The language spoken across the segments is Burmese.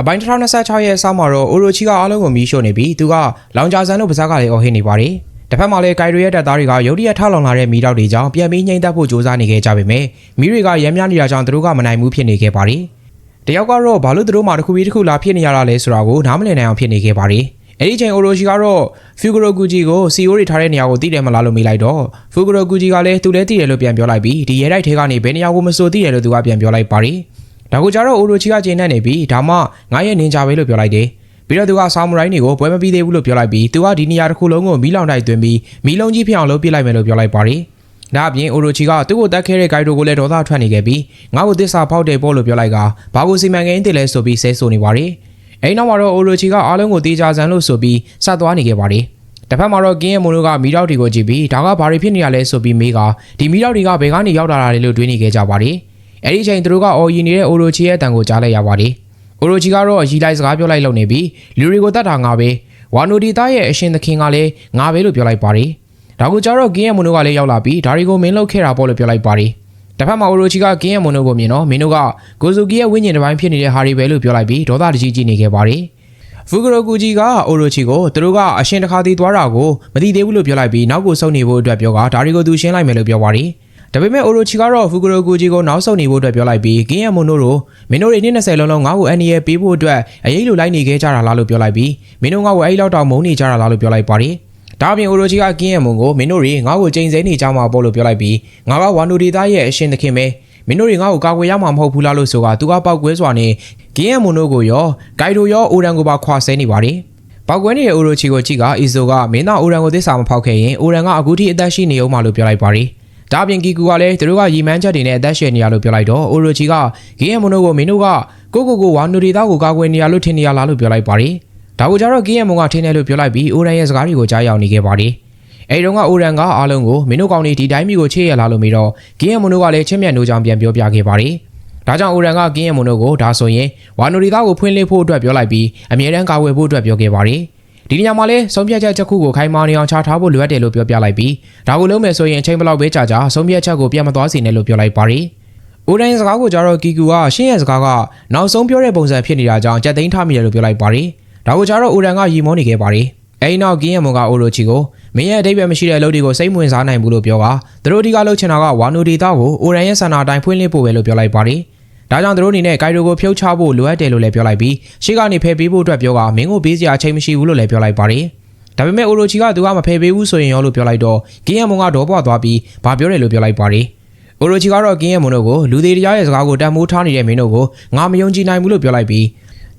အပိုင်း2026ရဲ့အစမှာတော့အိုရိုချီကအားလုံးကိုမီးရှို့နေပြီးသူကလောင်ဂျာဆန်တို့ပါးစားကလည်းအော်ဟစ်နေပါတယ်။တစ်ဖက်မှာလည်းဂိုင်ရိုရဲ့တပ်သားတွေကရုတ်တရက်ထလောင်လာတဲ့မီးတောက်တွေကြောင့်ပြန်ပြီးငိမ့်သက်ဖို့ကြိုးစားနေခဲ့ကြပေမဲ့မီးတွေကရမ်းများနေတာကြောင့်သူတို့ကမနိုင်မှုဖြစ်နေခဲ့ပါတယ်။တယောက်ကတော့ဘာလို့သူတို့မှတစ်ခုပြီးတစ်ခုလာဖြစ်နေရတာလဲဆိုတာကိုနားမလည်နိုင်အောင်ဖြစ်နေခဲ့ပါတယ်။အဲ့ဒီချိန်အိုရိုချီကတော့ဖူဂရိုဂူဂျီကိုစီအိုတွေထားတဲ့နေရာကိုသိတယ်မလားလို့မေးလိုက်တော့ဖူဂရိုဂူဂျီကလည်းသူလည်းသိတယ်လို့ပြန်ပြောလိုက်ပြီးဒီရဲတိုက်ထဲကနေဘယ်နေရာကိုမဆိုသိတယ်လို့သူကပြန်ပြောလိုက်ပါတယ်။ ဒါကိုကြတော့အိုရိုချီကကျင်းနေနေပြီးဒါမှငါရဲ့နင်ဂျာပဲလို့ပြောလိုက်တယ်။ပြီးတော့သူကဆာမူရိုင်းတွေကိုပွဲမပြီးသေးဘူးလို့ပြောလိုက်ပြီးသူကဒီနေရာတစ်ခုလုံးကိုမီးလောင်တိုက်သွင်းပြီးမီးလုံးကြီးဖြစ်အောင်လုပ်ပြလိုက်မယ်လို့ပြောလိုက်ပါတယ်။ဒါအပြင်အိုရိုချီကသူ့ကိုတက်ခဲတဲ့ဂိုက်ဒိုကိုလည်းဒေါသထွက်နေခဲ့ပြီးငါ့ကိုသစ္စာဖောက်တယ်ပေါ့လို့ပြောလိုက်ကဘာကိုစီမံကိန်းတည်လဲဆိုပြီးဆဲဆိုနေပါတယ်။အဲဒီနောက်မှာတော့အိုရိုချီကအားလုံးကိုတေးကြဆန်းလို့ဆိုပြီးဆက်သွားနေခဲ့ပါတယ်။တစ်ဖက်မှာတော့ကင်းရဲ့မိုနိုကမီတောက်တွေကိုကြည့်ပြီးဒါကဘာတွေဖြစ်နေရလဲဆိုပြီးမေးကဒီမီတောက်တွေကဘယ်ကနေရောက်လာတာလဲလို့တွေးနေခဲ့ကြပါတယ်။ အဲဒီအချိန်သူတို့ကအော်ယီနေတဲ့အိုရိုချီရဲ့အတန်ကိုကြားလိုက်ရပါတယ်။အိုရိုချီကတော့ရီလိုက်စကားပြောလိုက်လုံနေပြီးလူတွေကိုတတ်တာငါပဲဝါနိုဒီတာရဲ့အရှင်သခင်ကလည်းငါပဲလို့ပြောလိုက်ပါတယ်။ဒါကိုကြတော့ကင်းရဲ့မိုနိုကလည်းရောက်လာပြီးဒါတွေကိုမင်းလုပ်ခဲ့တာပေါ့လို့ပြောလိုက်ပါတယ်။တစ်ဖက်မှာအိုရိုချီကကင်းရဲ့မိုနိုကိုမြင်တော့မင်းတို့ကကိုဇူကီရဲ့ဝိညာဉ်တစ်ပိုင်းဖြစ်နေတဲ့ဟာတွေပဲလို့ပြောလိုက်ပြီးဒေါသတကြီးကြီးနေခဲ့ပါတယ်။ဖူဂရိုကူဂျီကအိုရိုချီကိုသူတို့ကအရှင်တစ်ခါတည်းသွားတာကိုမသိသေးဘူးလို့ပြောလိုက်ပြီးနောက်ကိုစုံနေဖို့အတွက်ပြောကဒါတွေကိုသူရှင်းလိုက်မယ်လို့ပြောပါတယ်။ ဒါပေမဲ့အိုရိုချီကတော့ဖူဂရိုကူဂျီကိုနောက်ဆုတ်နေဖို့အတွက်ပြောလိုက်ပြီးကင်းရဲ့မိုနိုတို့မင်းတို့တွေနှစ်20လုံးလုံးငါ့ကိုအန်နီရဲ့ပေးဖို့အတွက်အရေးလိုလိုက်နေခဲ့ကြတာလားလို့ပြောလိုက်ပြီးမင်းတို့ငါ့ကိုအဲ့လောက်တောင်မုန်းနေကြတာလားလို့ပြောလိုက်ပါတယ်။ဒါအပြင်အိုရိုချီကကင်းရဲ့မုံကိုမင်းတို့တွေငါ့ကိုချိန်ဆနေကြမှာပေါ့လို့ပြောလိုက်ပြီးငါကဝါနိုဒီသားရဲ့အရှင်သခင်ပဲမင်းတို့တွေငါ့ကိုကာကွယ်ရမှာမဟုတ်ဘူးလားလို့ဆိုကသူကပောက်ကွဲစွာနဲ့ဂင်းရဲ့မွန်တို့ကိုရောဂိုင်ဒိုရောအိုရန်ကိုပါခွာဆဲနေပါတယ်။ပောက်ကွဲနေတဲ့အိုရိုချီကိုကြည့်ကအီဆိုကမင်းသားအိုရန်ကိုသစ္စာမဖောက်ခဲ့ရင်အိုရန်ကအခုထိအသက်ရှိနေအောင်မလို့ပြောလိုက်ပါတယ်။ ဒါအပြင်ကီကူကလည်းသူတို့ကရီမန်းချက်တွေနဲ့အသက်ရှင်နေရလို့ပြောလိုက်တော့အိုရိုချီကဂင်းရဲ့မွန်တို့ကိုမင်းတို့ကကိုကိုကိုဝါနိုဒီသားကိုကာကွယ်နေရလို့ထင်နေရလားလို့ပြောလိုက်ပါတယ်။ဒါကိုကြတော့ဂင်းရဲ့မွန်ကထင်တယ်လို့ပြောလိုက်ပြီးအိုရန်ရဲ့စကားတွေကိုကြားရောက်နေခဲ့ပါတယ်။အဲဒီတော့ကအိုရန်ကအားလုံးကိုမင်းတို့ကောင်းနေဒီတိုင်းမျိုးကိုချေရလာလို့မေးတော့ဂင်းရဲ့မွန်တို့ကလည်းချင်းမြတ်နိုးကြောင်ပြန်ပြောပြခဲ့ပါတယ်။ဒါကြောင့်အိုရန်ကကင်းရဲ့မွန်တို့ကိုဒါဆိုရင်ဝါနိုဒီသားကိုဖွင့်လှစ်ဖို့အတွက်ပြောလိုက်ပြီးအမြဲတမ်းကာကွယ်ဖို့အတွက်ပြောခဲ့ပါတယ်။ ဒီနေရာမှာလဲဆုံးဖြတ်ချက်တစ်ခုကိုခိုင်မာနေအောင်ချထားဖို့လိုအပ်တယ်လို့ပြောပြလိုက်ပြီးဒါကိုလုံးမယ်ဆိုရင်အချိန်ဘလောက်ပဲကြာကြာဆုံးဖြတ်ချက်ကိုပြန်မသွားစေနဲ့လို့ပြောလိုက်ပါတယ်။အိုရန်စကားကိုကြတော့ကီကူကရှင်းရဲ့စကားကနောက်ဆုံးပြောတဲ့ပုံစံဖြစ်နေတာကြောင့်ကြက်သိမ်းထားမိတယ်လို့ပြောလိုက်ပါတယ်။ဒါကိုကြတော့အိုရန်ကရီမောနေခဲ့ပါတယ်။အဲဒီနောက်ကင်းရဲ့မွန်ကအိုလိုချီကိုမင်းရဲ့အတိတ်ပဲမရှိတဲ့အလုပ်တွေကိုစိတ်ဝင်စားနိုင်ဘူးလို့ပြောကသူတို့အဓိကလုပ်ချင်တာကဝါနိုဒီတာကိုအိုရန်ရဲ့ဆန္ဒအတိုင်းဖွင့်လှစ်ဖို့ပဲလို့ပြောလိုက်ပါတယ်။ ဒါကြောင့်သူတို့အနေနဲ့ဂိုင်ဒိုကိုဖြုတ်ချဖို့လိုအပ်တယ်လို့လည်းပြောလိုက်ပြီးရှေ့ကနေဖယ်ပေးဖို့အတွက်ပြောကမင်းကိုပေးစရာအချိန်မရှိဘူးလို့လည်းပြောလိုက်ပါတယ်။ဒါပေမဲ့အိုလိုချီကသူကမဖယ်ပေးဘူးဆိုရင်ရောလို့ပြောလိုက်တော့ကင်းရဲ့မွန်ကတော့ပွားသွားပြီးဘာပြောတယ်လို့ပြောလိုက်ပါတယ်။အိုလိုချီကတော့ကင်းရဲ့မွန်တို့ကိုလူသေးတရားရဲ့စကားကိုတန်မိုးထားနေတဲ့မင်းတို့ကိုငါမယုံကြည်နိုင်ဘူးလို့ပြောလိုက်ပြီး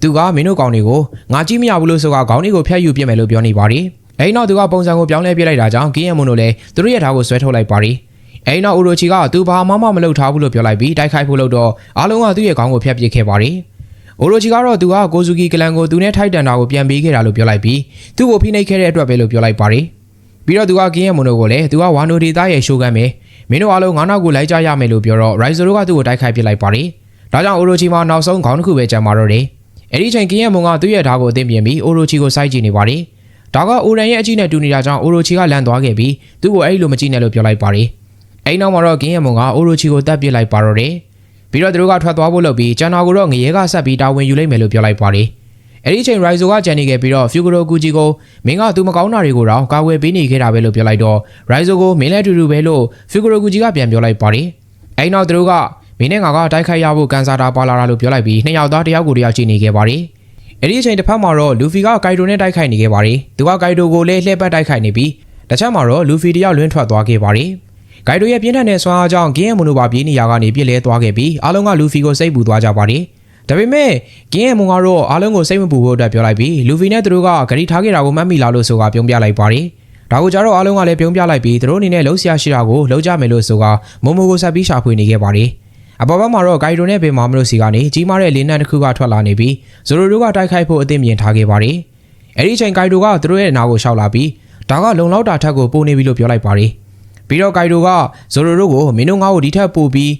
သူကမင်းတို့ကောင်တွေကိုငါကြည့်မရဘူးလို့ဆိုကခေါင်းတွေကိုဖျက်ယူပြစ်မယ်လို့ပြောနေပါတယ်။အဲဒီနောက်သူကပုံစံကိုပြောင်းလဲပြလိုက်တာကြောင့်ကင်းရဲ့မွန်တို့လည်းသူတို့ရဲ့ဓာတ်ကိုဆွဲထုတ်လိုက်ပါတယ်။ အဲဒီနောက်အိုရိုချီကသူဘာမှမမလုပ်ထားဘူးလို့ပြောလိုက်ပြီးတိုက်ခိုက်ဖို့လုပ်တော့အားလုံးကသူ့ရဲ့ခေါင်းကိုဖျက်ပစ်ခဲ့ပါတယ်။အိုရိုချီကတော့သူကကိုဇူကီကလန်ကိုသူနဲ့ထိုက်တန်တာကိုပြန်ပေးခဲ့တာလို့ပြောလိုက်ပြီးသူ့ကိုဖိနှိပ်ခဲ့တဲ့အတွက်ပဲလို့ပြောလိုက်ပါတယ်။ပြီးတော့သူကကင်းရဲ့မွန်တို့ကိုလည်းသူကဝါနိုဒေတာရဲ့ရှိုးကန်ပဲမင်းတို့အားလုံးငါးနောက်ကိုလိုက်ကြရမယ်လို့ပြောတော့ရိုက်ဇိုတို့ကသူ့ကိုတိုက်ခိုက်ပစ်လိုက်ပါတယ်။ဒါကြောင့်အိုရိုချီမှာနောက်ဆုံးခေါင်းတစ်ခုပဲကျန်ပါတော့တယ်။အဲဒီချိန်ကင်းရဲ့မွန်ကသူ့ရဲ့ဓာတ်ကိုအသိပြင်ပြီးအိုရိုချီကိုစိုက်ကြည့်နေပါတယ်။ဒါကအိုရန်ရဲ့အကြည့်နဲ့တူနေတာကြောင့်အိုရိုချီကလန်သွားခဲ့ပြီးသူ့ကိုအဲ့လိုမကြည့်နဲ့လို့ပြောလိုက်ပါတယ်။ အဲဒီနောက်မှာတော့ကင်းရဲ့မွန်ကအိုရိုချီကိုတတ်ပစ်လိုက်ပါတော့တယ်။ပြီးတော့သူတို့ကထွက်သွားဖို့လုပ်ပြီးကျန်နာကိုတော့ငရဲကဆက်ပြီးတာဝန်ယူလိုက်မယ်လို့ပြောလိုက်ပါတယ်။အဲဒီချိန်ရိုက်ဇိုကကြံနေခဲ့ပြီးတော့ဖျူဂရိုကူဂျီကိုမင်းကသူမကောင်းတာတွေကိုတော့ကာဝယ်ပေးနေခဲ့တာပဲလို့ပြောလိုက်တော့ရိုက်ဇိုကိုမင်းလည်းအတူတူပဲလို့ဖျူဂရိုကူဂျီကပြန်ပြောလိုက်ပါတယ်။အဲဒီနောက်သူတို့ကမင်းနဲ့ငါကတိုက်ခိုက်ရဖို့ကန်ဆာတာပါလာတာလို့ပြောလိုက်ပြီးနှစ်ယောက်သားတယောက်ကိုတယောက်ကြည့်နေခဲ့ပါတယ်။အဲ့ဒီအချိန်တစ်ဖက်မှာတော့လူဖီကဂိုင်ဒိုနဲ့တိုက်ခိုက်နေခဲ့ပါတယ်။သူကဂိုင်ဒိုကိုလည်းလှည့်ပတ်တိုက်ခိုက်နေပြီးတစ်ချက်မှာတော့လူဖီတယောက်လွင့်ထွက်သွားခဲ့ပါတယ်။ ဂိုင်ဒိုရဲ့ပြင်းထန်တဲ့ဆွမ်းအားကြောင့်ဂင်းရဲ့မွန်တို့ပါပြေးနေရကနေပြစ်လဲသွားခဲ့ပြီးအားလုံးကလူဖီကိုစိတ်ပူသွားကြပါတယ်။ဒါပေမဲ့ဂင်းရဲ့မွန်ကတော့အားလုံးကိုစိတ်မပူဖို့အတွက်ပြောလိုက်ပြီးလူဖီနဲ့သူတို့ကဂရီထားခဲ့တာကိုမှတ်မိလာလို့ဆိုကပြုံးပြလိုက်ပါတယ်။ဒါကိုကြတော့အားလုံးကလည်းပြုံးပြလိုက်ပြီးသူတို့အနေနဲ့လှုပ်ရှားရှိတာကိုလှုပ်ကြမယ်လို့ဆိုကမုံမိုကိုဆက်ပြီးရှာဖွေနေခဲ့ပါတယ်။အပေါ်ဘက်မှာတော့ဂိုင်ဒိုနဲ့ဘေမာမလို့စီကနေကြီးမားတဲ့လင်းနက်တစ်ခုကထွက်လာနေပြီးဇိုရိုတို့ကတိုက်ခိုက်ဖို့အသင့်မြင်ထားခဲ့ပါတယ်။အဲဒီအချိန်ဂိုင်ဒိုကသူတို့ရဲ့နာကိုရှောက်လာပြီးဒါကလုံလောက်တာထက်ကိုပိုနေပြီလို့ပြောလိုက်ပါတယ်။ ပြီးတော့ဂိုင်ဒိုကဇိုရိုတို့ကိုမင်းတို့ငါ့ကိုဒီထက်ပိုပြီး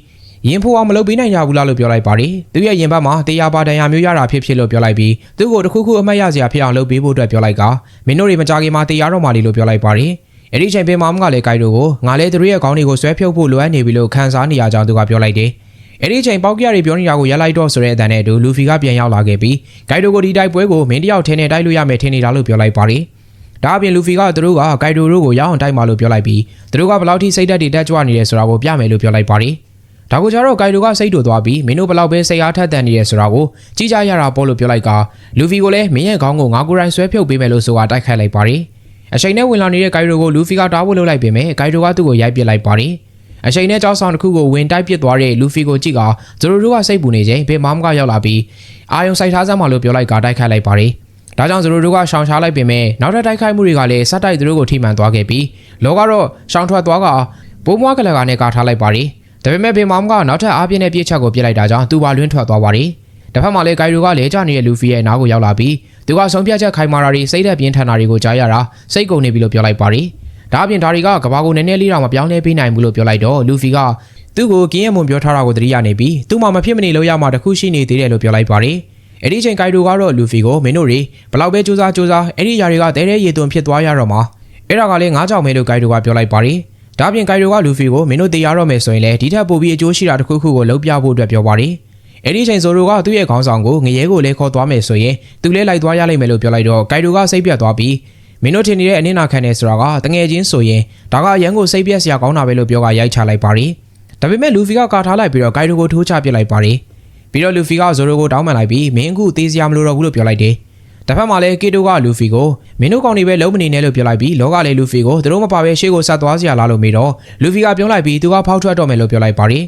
ရင်ဖို့အောင်မလုပ်ပေးနိုင်ရဘူးလားလို့ပြောလိုက်ပါတယ်။သူရဲ့ရင်ဘတ်မှာတရားပါဒဏ်ရာမျိုးရတာဖြစ်ဖြစ်လို့ပြောလိုက်ပြီးသူ့ကိုတစ်ခုခုအမှတ်ရစရာဖြစ်အောင်လုပ်ပေးဖို့အတွက်ပြောလိုက်ကမင်းတို့တွေမကြခင်မှာတရားတော်မှလီလို့ပြောလိုက်ပါတယ်။အဲဒီအချိန်ပင်မောင်ကလည်းဂိုင်ဒိုကိုငါလည်းသူတို့ရဲ့ခေါင်းတွေကိုဆွဲဖြုတ်ဖို့လိုအပ်နေပြီလို့ခံစားနေရကြောင်းသူကပြောလိုက်တယ်။အဲ့ဒီအချိန်ပေါက်ကရတွေပြောနေတာကိုရက်လိုက်တော့ဆိုတဲ့အတန်နဲ့အတူလူဖီကပြန်ရောက်လာခဲ့ပြီးဂိုက်ဒိုကိုဒီတိုက်ပွဲကိုမင်းတယောက်ထင်းနဲ့တိုက်လို့ရမယ်ထင်နေတာလို့ပြောလိုက်ပါတယ်။ ဒါအပြင်လူဖီကသူတို့ကဂိုက်ဒိုတို့ကိုရအောင်တိုက်မှလို့ပြောလိုက်ပြီးသူတို့ကဘယ်လောက်ထိစိတ်ဓာတ်တွေတက်ကြွနေတယ်ဆိုတာကိုပြမယ်လို့ပြောလိုက်ပါတယ်။ဒါကိုကြတော့ဂိုက်ဒိုကစိတ်တူသွားပြီးမင်းတို့ဘယ်လောက်ပဲစိတ်အားထက်သန်နေတယ်ဆိုတာကိုကြည့်ကြရတာပေါ့လို့ပြောလိုက်ကလူဖီကိုလည်းမင်းရဲ့ခေါင်းကိုငါကိုယ်တိုင်ဆွဲဖြုတ်ပေးမယ်လို့ဆိုတာတိုက်ခိုက်လိုက်ပါတယ်။အချိန်နဲ့ဝင်လာနေတဲ့ဂိုက်ဒိုကိုလူဖီကတားဖို့လုပ်လိုက်ပေမဲ့ဂိုက်ဒိုကသူ့ကိုရိုက်ပစ်လိုက်ပါတယ်။အချိန်နဲ့ကြောက်ဆောင်တစ်ခုကိုဝင်တိုက်ပစ်သွားတဲ့လူဖီကိုကြည့်ကဇိုရိုတို့ကစိတ်ပူနေချိန်ဘေမောင်ကရောက်လာပြီးအာယုံဆိုင်ထားစမ်းမှလို့ပြောလိုက်ကတိုက်ခိုက်လိုက်ပါတယ်။ ဒါကြောင့်ဇိုရိုတို့ကရှောင်ရှားလိုက်ပေမဲ့နောက်ထပ်တိုက်ခိုက်မှုတွေကလည်းစက်တိုက်သူတို့ကိုထိမှန်သွားခဲ့ပြီးလောကတော့ရှောင်ထွက်သွားကဘိုးမွားကလကနဲ့ကာထားလိုက်ပါတယ်။ဒါပေမဲ့ဘေမောင်ကနောက်ထပ်အားပြင်းတဲ့ပြစ်ချက်ကိုပြစ်လိုက်တာကြောင့်သူပါလွင်းထွက်သွားပါတယ်။တစ်ဖက်မှာလည်းဂိုင်ရိုကလည်းကြနေတဲ့လူဖီရဲ့နားကိုရောက်လာပြီးသူကဆုံးဖြတ်ချက်ခိုင်မာတာတွေစိတ်သက်ပြင်းထန်တာတွေကိုကြားရတာစိတ်ကုန်နေပြီလို့ပြောလိုက်ပါတယ်။ဒါအပြင်ဒါတွေကကဘာကိုနည်းနည်းလေးတော့မပြောင်းလဲပေးနိုင်ဘူးလို့ပြောလိုက်တော့လူဖီကသူ့ကိုကင်းရမွန်ပြောထားတာကိုသတိရနေပြီးသူ့မှာမဖြစ်မနေလို့ရမှာတခုရှိနေသေးတယ်လို့ပြောလိုက်ပါတယ်။ အဲ့ဒီအချိန်ဂိုင်ဒိုကတော့လူဖီကိုမင်းတို့တွေဘလောက်ပဲစူးစမ်းစူးစမ်းအဲ့ဒီຢာတွေကတဲတဲရေသွန်ဖြစ်သွားရတော့မှာအဲ့ဒါကလည်းငါးကြောင်မဲလို့ဂိုင်ဒိုကပြောလိုက်ပါတယ်။ဒါအပြင်ဂိုင်ဒိုကလူဖီကိုမင်းတို့တရားတော့မယ်ဆိုရင်လည်းဒီထက်ပိုပြီးအကျိုးရှိတာတစ်ခုခုကိုလုပ်ပြဖို့အတွက်ပြောပါတယ်။အဲ့ဒီအချိန်ဆိုတော့ကသူ့ရဲ့ခေါင်းဆောင်ကိုငရဲကိုလည်းခေါ်သွားမယ်ဆိုရင်သူလည်းလိုက်သွားရလိမ့်မယ်လို့ပြောလိုက်တော့ဂိုင်ဒိုကစိတ်ပြတ်သွားပြီးမင်းတို့ထင်နေတဲ့အနစ်နာခံနေဆိုတာကတငယ်ချင်းဆိုရင်ဒါကအရန်ကိုစိတ်ပြက်စရာကောင်းတာပဲလို့ပြောကရိုက်ချလိုက်ပါရီဒါပေမဲ့လူဖီကကာထားလိုက်ပြီးတော့ဂိုင်ဒိုကိုထိုးချပစ်လိုက်ပါရီ ပြီးတော့လူဖီကဇိုရိုကိုတောင်းပန်လိုက်ပြီးမင်းအခုသေးစရာမလိုတော့ဘူးလို့ပြောလိုက်တယ်တစ်ဖက်မှာလည်းကီတိုကလူဖီကိုမင်းတို့ကောင်တွေပဲလုံးမနေနဲ့လို့ပြောလိုက်ပြီးလောကလည်းလူဖီကိုသူတို့မပါဘဲရှေ့ကိုဆက်သွားစရာလားလို့မေးတော့လူဖီကပြောလိုက်ပြီးသူကဖောက်ထွက်တော့မယ်လို့ပြောလိုက်ပါရီ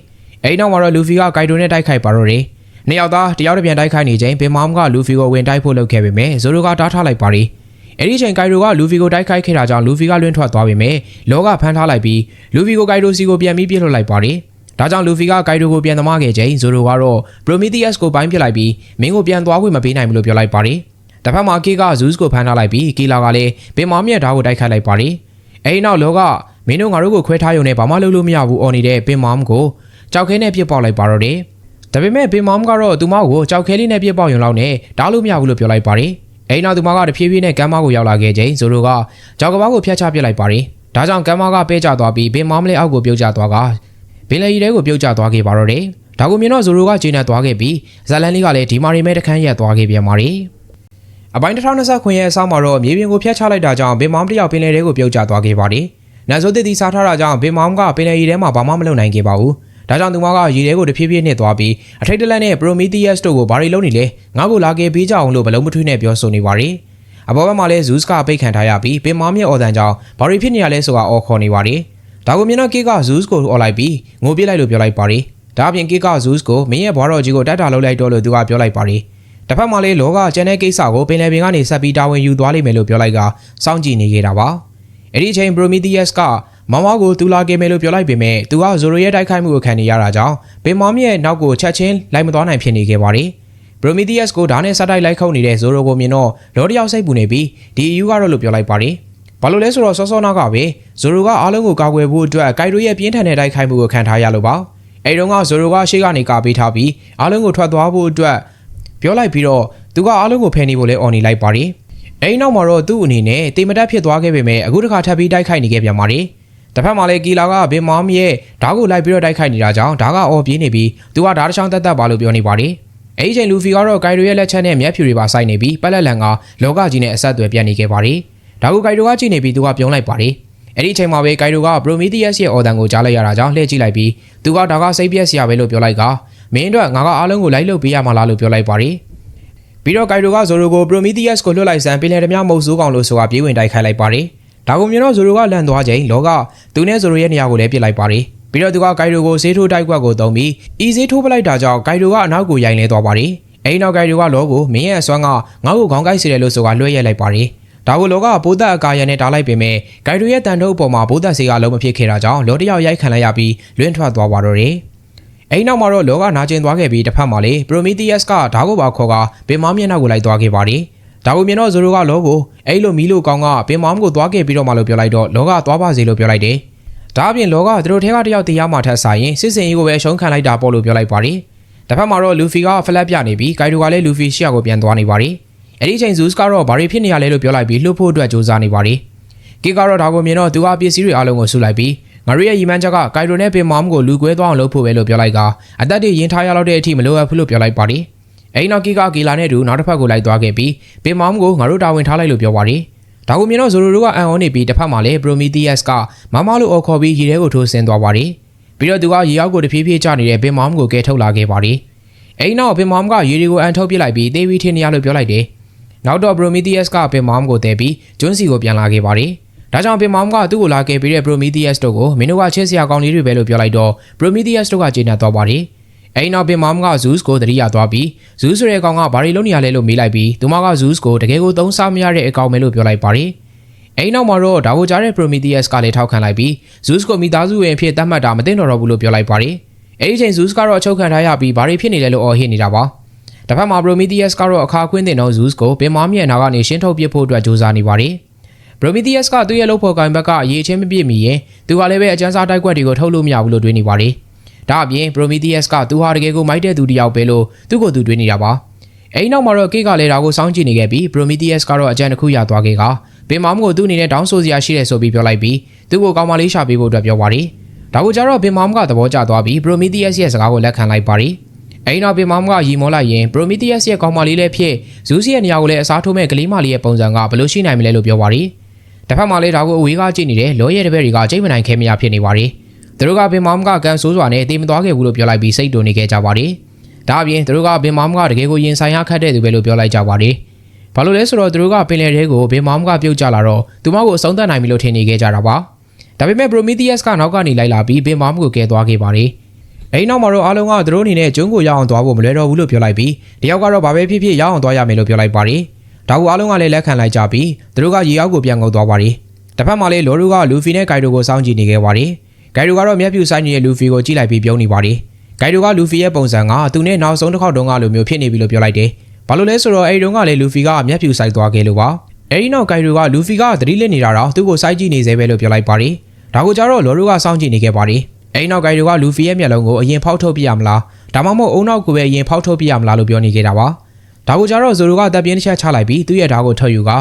အဲဒီနောက်မှာတော့လူဖီကဂိုင်ဒိုနဲ့တိုက်ခိုက်ပါတော့တယ်နှစ်ယောက်သားတယောက်တစ်ပြန်တိုက်ခိုက်နေချိန်ဘင်မောင်ကလူဖီကိုဝင်တိုက်ဖို့လုပ်ခဲ့ပေမဲ့ဇိုရိုကတားထားလိုက်ပါရီအဲ့ဒီအချိန်ဂိုင်ရိုကလူဖီကိုတိုက်ခိုက်ခဲ့တာကြောင့်လူဖီကလွင့်ထွက်သွားပေမဲ့လောကဖမ်းထားလိုက်ပြီးလူဖီကိုဂိုင်ရိုစီကိုပြန်ပြီးပြစ်လွတ်လိုက်ပါတယ်။ ဒါကြောင့်လူဖီကဂိုင်ရိုကိုပြန်သမားခဲ့ချိန်ဇိုရိုကတော့ပရိုမီသီယပ်စ်ကိုပိုင်းပစ်လိုက်ပြီးမင်းကိုပြန်သွားခွင့်မပေးနိုင်ဘူးလို့ပြောလိုက်ပါတယ်။တစ်ဖက်မှာကီကဇူးစ်ကိုဖမ်းထားလိုက်ပြီးကီလာကလည်းဘင်မောင်မြက်ဓာတ်ကိုတိုက်ခိုက်လိုက်ပါတယ်။အဲဒီနောက်လောကမင်းတို့ငါတို့ကိုခွဲထားရုံနဲ့ဘာမှလုပ်လို့မရဘူးအော်နေတဲ့ဘင်မောင်ကိုကြောက်ခဲနဲ့ပြစ်ပေါက်လိုက်ပါတော့တယ်။ဒါပေမဲ့ဘင်မောင်ကတော့သူမကိုကြောက်ခဲလေးနဲ့ပြစ်ပေါက်ရုံလောက်နဲ့ဓာတ်လို့မရဘူးလို့ပြောလိုက်ပါတယ်။အဲ့နောက်သူမကတဖြည်းဖြည်းနဲ့ကမ်းမကိုရောက်လာခဲ့ချိန်ဇိုရိုကကြောက်ကဘာကိုဖျက်ချပစ်လိုက်ပါတယ်။ဒါကြောင့်ကမ်းမကပဲကျသွားပြီးဘင်မောင်းမလေးအောက်ကိုပြုတ်ကျသွားက ဘင်လေရီတဲကိုပြုတ်ကျသွားခဲ့ပါတော့တယ်။ဒါကိုမြင်တော့ဇိုရိုကကျေနပ်သွားခဲ့ပြီးဇလန်လေးကလည်းဒီမာရီမဲတခန်းရက်သွားခဲ့ပြန်ပါတယ်။အပိုင်း2020ခွင်ရဲ့အဆောင်မှာတော့မြေပြင်ကိုဖျက်ချလိုက်တာကြောင့်ဘင်မောင်းတစ်ယောက်ပင်လယ်ထဲကိုပြုတ်ကျသွားခဲ့ပါတယ်။နန်ဆိုတစ်တီစားထားတာကြောင့်ဘင်မောင်းကပင်လယ်ရီထဲမှာဘာမှမလုပ်နိုင်ခဲ့ပါဘူး။ဒါကြောင့်သူမကရေထဲကိုတဖြည်းဖြည်းနဲ့သွားပြီးအထိတ်တလန့်နဲ့ပရိုမီသီယပ်စ်တို့ကိုဘာတွေလုပ်နေလဲငါ့ကိုလာခဲ့ပေးကြအောင်လို့ဘလုံးမထွေးနဲ့ပြောဆိုနေပါတယ်။အပေါ်ဘက်မှာလည်းဇူးစ်ကအပိတ်ခံထားရပြီးပင်မောင်းမြက်အော်တန်ကြောင့်ဘာတွေဖြစ်နေရလဲဆိုတာအော်ခေါ်နေပါတယ်။ ဒါကိုမြင်တော့ကေကဇူးစ်ကိုအော်လိုက်ပြီးငိုပြစ်လိုက်လို့ပြောလိုက်ပါတယ်။ဒါအပြင်ကေကဇူးစ်ကိုမင်းရဲ့ဘွားတော်ကြီးကိုတိုက်တာလုပ်လိုက်တော့လို့သူကပြောလိုက်ပါတယ်။တစ်ဖက်မှာလည်းလောကကျန်တဲ့ကိစ္စကိုပင်လယ်ပင်ကနေဆက်ပြီးတာဝန်ယူသွားလိမ့်မယ်လို့ပြောလိုက်ကစောင့်ကြည့်နေခဲ့တာပါ။အဲ့ဒီအချိန် Prometheus ကမောင်မောင်ကိုတူလာခဲ့မယ်လို့ပြောလိုက်ပေမဲ့သူကဇိုရိုရဲ့တိုက်ခိုက်မှုကိုခံနေရတာကြောင့်ပင်မောင်ရဲ့နောက်ကိုချက်ချင်းလိုက်မသွားနိုင်ဖြစ်နေခဲ့ပါတယ်။ Prometheus ကိုဓာတ်နဲ့စတိုက်လိုက်ခုတ်နေတဲ့ဇိုရိုကိုမြင်တော့လောတယောက်စိတ်ပူနေပြီးဒီ EU ကတော့လို့ပြောလိုက်ပါတယ်။ ဘာလို့လဲဆိုတော့စောစောနောက်ကပဲဇိုရိုကအားလုံးကိုကာကွယ်ဖို့အတွက်ဂိုင်ရိုရဲ့ပြင်းထန်တဲ့တိုက်ခိုက်မှုကိုခံထားရလို့ပါ။အဲဒီတော့ကဇိုရိုကရှေ့ကနေကာပေးထားပြီးအားလုံးကိုထွက်သွားဖို့အတွက်ပြောလိုက်ပြီးတော့သူကအားလုံးကိုဖယ်နေဖို့လဲအော်နေလိုက်ပါတယ်။အဲဒီနောက်မှာတော့သူ့အနေနဲ့တေမတက်ဖြစ်သွားခဲ့ပေမဲ့အခုတစ်ခါထပ်ပြီးတိုက်ခိုက်နေခဲ့ပြန်ပါတယ်။တစ်ဖက်မှာလည်းကီလာကဘင်မောင်ရဲ့ဓာတ်ကိုလိုက်ပြီးတော့တိုက်ခိုက်နေတာကြောင့်ဓာတ်ကအော်ပြေးနေပြီးသူကဓာတ်တစ်ချောင်းတက်တက်ပါလို့ပြောနေပါတယ်။အဲဒီချိန်လူဖီကတော့ဂိုင်ရိုရဲ့လက်ချက်နဲ့မျက်ဖြူတွေပါစိုက်နေပြီးပက်လက်လန်ကလောကကြီးနဲ့အဆက်အသွယ်ပြတ်နေခဲ့ပါတယ်။ ဒါကိုဂိုင်ရိုကကြည့်နေပြီးသူကပြုံးလိုက်ပါတယ်။အဲ့ဒီအချိန်မှာပဲဂိုင်ရိုကပရိုမီသီယပ်ရဲ့အော်ဒန်ကိုကြားလိုက်ရတာကြောင့်လှည့်ကြည့်လိုက်ပြီးသူကဒါကစိတ်ပြက်စရာပဲလို့ပြောလိုက်ကမင်းတို့ငါကအားလုံးကိုလိုက်လုပ်ပေးရမှာလားလို့ပြောလိုက်ပါတယ်။ပြီးတော့ဂိုင်ရိုကဇိုရိုကိုပရိုမီသီယပ်ကိုလွှတ်လိုက်စမ်းပင်လယ်ဓမြမုတ်ဆိုးကောင်လို့ဆိုတာပြေးဝင်တိုက်ခိုက်လိုက်ပါတယ်။ဒါကိုမြင်တော့ဇိုရိုကလန့်သွားချိန်လောကသူနဲ့ဇိုရိုရဲ့နေရာကိုလည်းပြစ်လိုက်ပါတယ်။ပြီးတော့သူကဂိုင်ရိုကိုဆေးထိုးတိုက်ကွက်ကိုတုံးပြီးအီဆေးထိုးပလိုက်တာကြောင့်ဂိုင်ရိုကအနောက်ကိုရိုင်လဲသွားပါတယ်။အဲဒီနောက်ဂိုင်ရိုကလောကိုမင်းရဲ့အစွမ်းကငါ့ကိုခေါင်းကိုက်စေတယ်လို့ဆိုတာလွှဲရက်လိုက်ပါတယ်။ ဒါကိုလောကပိုးသက်အကာရနဲ့တားလိုက်ပေမဲ့ဂိုင်ရိုရဲ့တန်ထုတ်အပေါ်မှာဘိုးသက်စီကလုံးမဖြစ်ခဲ့တာကြောင့်လောတယောက်ရိုက်ခံလိုက်ရပြီးလွင့်ထွက်သွားပါတော့တယ်။အဲဒီနောက်မှာတော့လောကနာကျင်သွားခဲ့ပြီးတစ်ဖက်မှာလေပရိုမီသီယပ်စ်ကဓာတ်ကိုပါခေါ်ကပင်မောင်းမျက်နှာကိုလိုက်သွားခဲ့ပါတယ်။ဒါကိုမြင်တော့ဇိုရိုကလောကိုအဲ့လိုမီးလိုကောင်းကပင်မောင်းကိုသွားခဲ့ပြီးတော့မှလို့ပြောလိုက်တော့လောကသွားပါစေလို့ပြောလိုက်တယ်။ဒါအပြင်လောကသူတို့ထဲကတယောက်တရားမှထက်ဆိုင်ရင်စစ်စင်ကြီးကိုပဲအရှုံးခံလိုက်တာပေါ့လို့ပြောလိုက်ပါတယ်။တစ်ဖက်မှာတော့လူဖီကဖလက်ပြနေပြီးဂိုင်ဒိုကလည်းလူဖီရှီယာကိုပြန်သွားနေပါတယ်။ အဲ့ဒီချိန်ဇူးစ်ကတော့ဘာတွေဖြစ်နေရလဲလို့ပြောလိုက်ပြီးလှုပ်ဖို့အတွက်စူးစမ်းနေပါတယ်။ကီကတော့ဒါကိုမြင်တော့သူကပစ္စည်းတွေအားလုံးကိုဆုလိုက်ပြီးငငါတို့ရဲ့ရီမန်းချက်ကကိုင်ရိုနဲ့ပင်မောင်ကိုလူကွဲသွားအောင်လုပ်ဖို့ပဲလို့ပြောလိုက်ကအသက်တွေရင်ထားရတော့တဲ့အထိမလိုအပ်ဘူးလို့ပြောလိုက်ပါတယ်အိမ်နောက်ကီကဂီလာနဲ့တူနောက်တစ်ဖက်ကိုလိုက်သွားခဲ့ပြီးပင်မောင်ကိုငါတို့တာဝန်ထားလိုက်လို့ပြောပါတယ်ဒါကိုမြင်တော့ဇိုရိုတို့ကအန်အောနေပြီးတစ်ဖက်မှာလည်းပရိုမီသီးယပ်စ်ကမမလို့အော်ခေါ်ပြီးရေထဲကိုထိုးဆင်းသွားပါတယ်ပြီးတော့သူကရေအောက်ကိုတဖြည်းဖြည်းကျနေတဲ့ပင်မောင်ကိုကဲထုတ်လာခဲ့ပါတယ်အိမ်နောက်ပင်မောင်ကရေတွေကိုအန်ထုတ်ပစ်လိုက်ပြီးသေဝီထင်းနေရလို့ပြောလိုက်တယ် နောက်တော့ပရိုမီသီးယပ်စ်ကပင်မောင်ကိုတဲပြီးဂျွန်းစီကိုပြန်လာခဲ့ပါတယ်ဒါကြောင့်ပင်မောင်ကသူ့ကိုလာခဲ့ပြီးတဲ့ Prometheus တို့ကိုမင်းတို့ကချစ်စရာကောင်းလေးတွေပဲလို့ပြောလိုက်တော့ Prometheus တို့ကကျေနပ်သွားပါတယ်။အဲဒီနောက်ပင်မောင်က Zeus ကိုတတိယသွားပြီး Zeus ဆိုတဲ့အကောင်ကဘာတွေလုပ်နေရလဲလို့မေးလိုက်ပြီးသူမက Zeus ကိုတကယ်ကိုသုံးစားမရတဲ့အကောင်ပဲလို့ပြောလိုက်ပါတယ်။အဲဒီနောက်မှာတော့ဒါကိုကြားတဲ့ Prometheus ကလည်းထောက်ခံလိုက်ပြီး Zeus ကိုမိသားစုဝင်အဖြစ်သတ်မှတ်တာမသိတော့တော့ဘူးလို့ပြောလိုက်ပါတယ်။အဲဒီချိန် Zeus ကတော့အချုပ်ခံထားရပြီးဘာတွေဖြစ်နေလဲလို့အော်ဟစ်နေတာပါ။ တစ်ဖက်မှာ Prometheus ကတော့အခါခွင်းတင်တော့ Zeus ကိုပင်မောင်ရဲ့နာကနေရှင်းထုတ်ပစ်ဖို့အတွက်ကြိုးစားနေပါတယ်။ Prometheus ကသူ့ရဲ့လုပ်ဖော်ကိုင်ဘက်ကအရေးချင်းမပြည့်မီရင်သူကလည်းပဲအကျန်းစားတိုက်ကွက်တွေကိုထုတ်လို့မရဘူးလို့တွေးနေပါတယ်။ဒါအပြင် Prometheus ကသူဟာတကယ်ကိုမိုက်တဲ့သူတစ်ယောက်ပဲလို့သူ့ကိုသူတွေးနေတာပါ။အဲဒီနောက်မှာတော့ကိကလည်းဒါကိုစောင့်ကြည့်နေခဲ့ပြီး Prometheus ကတော့အကြံတစ်ခုရသွားခဲ့ကပင်မောင်ကိုသူ့အနေနဲ့တောင်းဆိုစရာရှိတယ်ဆိုပြီးပြောလိုက်ပြီးသူ့ကိုကောင်းမလေးရှာပေးဖို့အတွက်ပြောပါတယ်။ဒါကိုကြတော့ပင်မောင်ကသဘောကျသွားပြီး Prometheus ရဲ့စကားကိုလက်ခံလိုက်ပါတယ်။ အဲဒီနောက်ပင်မောင်ကရီမောလိုက်ရင် Prometheus ရဲ့ကောင်းမလေးလည်းဖြစ် Zeus ရဲ့နေရာကိုလည်းအစားထိုးမဲ့ကလေးမလေးရဲ့ပုံစံကဘယ်လိုရှိနိုင်မလဲလို့ပြောပါတယ်။တစ်ဖက်မှာလည်းဒါကိုအဝေးကကြည့်နေတဲ့လောရဲတပည့်တွေကကြိတ်မနိုင်ခဲမရဖြစ်နေပါတယ်။သူတို့ကပင်မောင်ကကန်ဆိုးစွာနဲ့တေးမသွားခဲ့ဘူးလို့ပြောလိုက်ပြီးစိတ်တုန်နေခဲ့ကြပါတယ်။ဒါအပြင်သူတို့ကပင်မောင်ကတကယ်ကိုရင်ဆိုင်ရခတ်တဲ့သူပဲလို့ပြောလိုက်ကြပါတယ်။ဘာလို့လဲဆိုတော့သူတို့ကပင်လယ်ထဲကိုပင်မောင်ကပြုတ်ကျလာတော့သူမကိုအဆုံးသတ်နိုင်ပြီလို့ထင်နေခဲ့ကြတာပါ။ဒါပေမဲ့ Prometheus ကနောက်ကနေလိုက်လာပြီးပင်မောင်ကိုကယ်သွားခဲ့ပါတယ်။ အဲဒီနောက်မှာတော့အားလုံးကသူတို့အနေနဲ့ကျုံးကိုရအောင်သွားဖို့မလွယ်တော့ဘူးလို့ပြောလိုက်ပြီးတယောက်ကတော့ဘာပဲဖြစ်ဖြစ်ရအောင်သွားရမယ်လို့ပြောလိုက်ပါတယ်။ဒါကိုအားလုံးကလည်းလက်ခံလိုက်ကြပြီးသူတို့ကရေအောက်ကိုပြန်ငုံသွားပါတယ်။တစ်ဖက်မှာလည်းလော်ရူကလူဖီနဲ့ဂိုင်ဒိုကိုစောင့်ကြည့်နေခဲ့ပါတယ်။ဂိုင်ဒိုကတော့မျက်ဖြူဆိုင်နေတဲ့လူဖီကိုကြည့်လိုက်ပြီးပြုံးနေပါတယ်။ဂိုင်ဒိုကလူဖီရဲ့ပုံစံကသူနဲ့နောက်ဆုံးတစ်ခေါက်တုန်းကလိုမျိုးဖြစ်နေပြီလို့ပြောလိုက်တယ်။ဘာလို့လဲဆိုတော့အဲဒီတုန်းကလည်းလူဖီကမျက်ဖြူဆိုင်သွားခဲ့လို့ပါ။အဲဒီနောက်ဂိုင်ဒိုကလူဖီကသတိလစ်နေတာတော့သူ့ကိုစိုက်ကြည့်နေစေပဲလို့ပြောလိုက်ပါတယ်။ဒါကိုကြတော့လော်ရူကစောင့်ကြည့်နေခဲ့ပါတယ်။ အဲဒီနောက်ဂိုင်ဒိုကလူဖီရဲ့မျက်လုံးကိုအရင်ဖောက်ထုတ်ပြရမလား။ဒါမှမဟုတ်အုံနောက်ကိုပဲအရင်ဖောက်ထုတ်ပြရမလားလို့ပြောနေခဲ့တာပါ။ဒါကိုကြတော့ဇိုရိုကတပ်ပြင်းတစ်ချက်ချလိုက်ပြီးသူ့ရဲ့ဓာတ်ကိုထုတ်ယူက